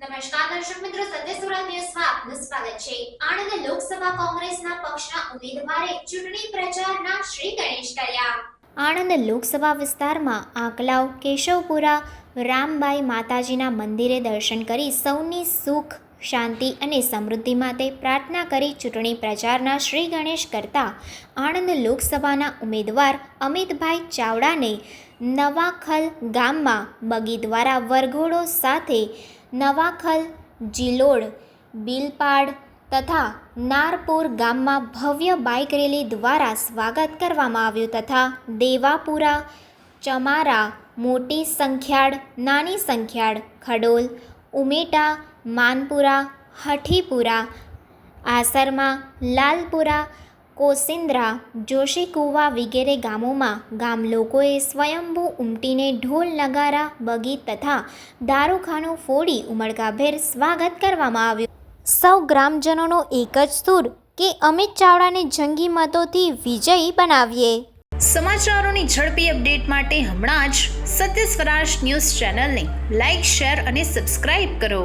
દર્શક મિત્રો સત્યસુરા ન્યૂઝમાં આપનું સ્વાગત છે. આણંદ લોકસભા કોંગ્રેસના પક્ષના ઉમેદવારે ચૂંટણી પ્રચારના શ્રી ગણેશ કર્યા. આણંદ લોકસભા વિસ્તારમાં આંકલાવ, કેશવપુરા, રામબાઈ માતાજીના મંદિરે દર્શન કરી સૌની સુખ, શાંતિ અને સમૃદ્ધિ માટે પ્રાર્થના કરી ચૂંટણી પ્રચારના શ્રી ગણેશ કરતા આણંદ લોકસભાના ઉમેદવાર અમિતભાઈ ચાવડાને નવાખલ ગામમાં બગી દ્વારા વરઘોડો સાથે નવાખલ, જિલોડ, બિલપાડ તથા નારપુર ગામમાં ભવ્ય બાઇક રેલી દ્વારા સ્વાગત કરવામાં આવ્યું તથા દેવાપુરા, ચમારા, મોટી સંખ્યાળ, નાની સંખ્યાળ, ખડોલ, ઉમેટા, માનપુરા, હઠીપુરા, આસરમાં લાલપુરા કોસિંદ્રા જોશીકુવા વગેરે ગામોમાં ગામ લોકોએ સ્વયંભૂ ઉમટીને ઢોલ નગારા, બગી તથા દારૂખાનું ફોડી ઉમળકાભેર સ્વાગત કરવામાં આવ્યું. સૌ ગ્રામજનોનો એક જ સૂર કે અમિત ચાવડાને જંગી મતોથી વિજયી બનાવીએ. સમાચારોની ઝડપી અપડેટ માટે હમણાં જ સત્ય સ્વરાજ ન્યૂઝ ચેનલને લાઇક શેર અને સબસ્ક્રાઇબ કરો.